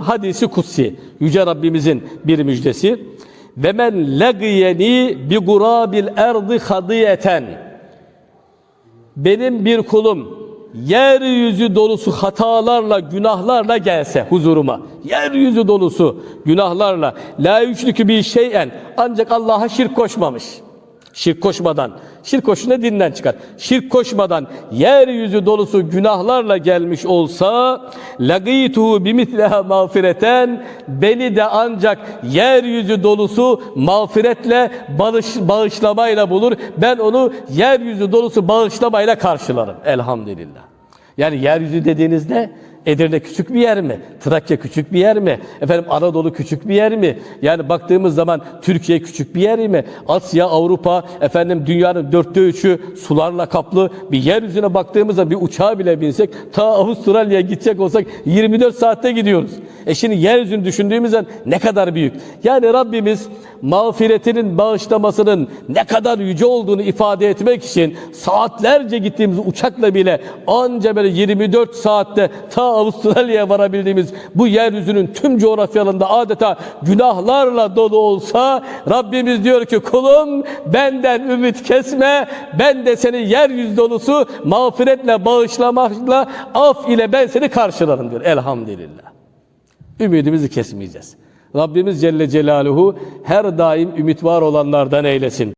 Hadisi kutsi. Yüce Rabbimizin bir müjdesi. Ve men lagiyeni bi gurabil erdi hadiyeten. Benim bir kulum yeryüzü dolusu hatalarla, günahlarla gelse huzuruma. Yeryüzü dolusu günahlarla la yüşrikü bir şeyen ancak Allah'a şirk koşmamış. Şirk koşmadan, şirk koşuna dinden çıkar. Şirk koşmadan yeryüzü dolusu günahlarla gelmiş olsa lagituhu bimitleha mağfireten beni de ancak yeryüzü dolusu mağfiretle bağış, bağışlamayla bulur. Ben onu yeryüzü dolusu bağışlamayla karşılarım. Elhamdülillah. Yani yeryüzü dediğinizde Edirne küçük bir yer mi? Trakya küçük bir yer mi? Efendim Anadolu küçük bir yer mi? Yani baktığımız zaman Türkiye küçük bir yer mi? Asya, Avrupa, efendim dünyanın dörtte üçü sularla kaplı bir yeryüzüne baktığımızda bir uçağa bile binsek ta Avustralya'ya gidecek olsak 24 saatte gidiyoruz. E şimdi yeryüzünü düşündüğümüzde ne kadar büyük. Yani Rabbimiz mağfiretinin bağışlamasının ne kadar yüce olduğunu ifade etmek için saatlerce gittiğimiz uçakla bile anca böyle 24 saatte ta Avustralya'ya varabildiğimiz bu yeryüzünün tüm coğrafyalarında adeta günahlarla dolu olsa Rabbimiz diyor ki kulum benden ümit kesme ben de seni yeryüzü dolusu mağfiretle bağışlamakla af ile ben seni karşılarım diyor elhamdülillah. Ümidimizi kesmeyeceğiz. Rabbimiz Celle Celaluhu her daim ümit var olanlardan eylesin.